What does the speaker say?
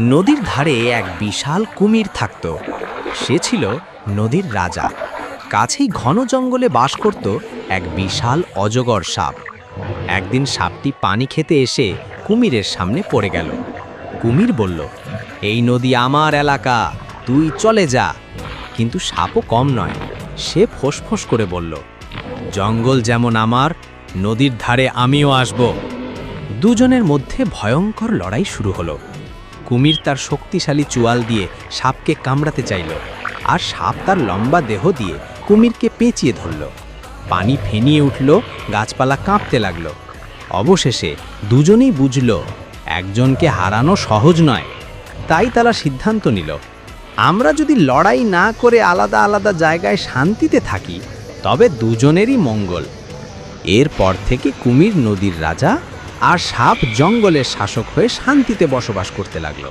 নদীর ধারে এক বিশাল কুমির থাকত। সে ছিল নদীর রাজা। কাছেই ঘন জঙ্গলে বাস করত এক বিশাল অজগর সাপ। একদিন সাপটি পানি খেতে এসে কুমিরের সামনে পড়ে গেল। কুমির বলল, এই নদী আমার এলাকা, তুই চলে যা। কিন্তু সাপও কম নয়। সে ফোঁস করে বলল, জঙ্গল যেমন আমার, নদীর ধারে আমিও আসব। দুজনের মধ্যে ভয়ঙ্কর লড়াই শুরু হলো। কুমির তার শক্তিশালী চুয়াল দিয়ে সাপকে কামড়াতে চাইল আর সাপ তার লম্বা দেহ দিয়ে কুমিরকে পেঁচিয়ে ধরল। পানি ফেনিয়ে উঠল, গাছপালা কাঁপতে লাগল। অবশেষে দুজনেই বুঝল, একজনকে হারানো সহজ নয়। তাই তারা সিদ্ধান্ত নিল, আমরা যদি লড়াই না করে আলাদা আলাদা জায়গায় শান্তিতে থাকি, তবে দুজনেরই মঙ্গল। এরপর থেকে কুমির নদীর রাজা আর সাপ জঙ্গলের শাসক হয়ে শান্তিতে বসবাস করতে লাগল।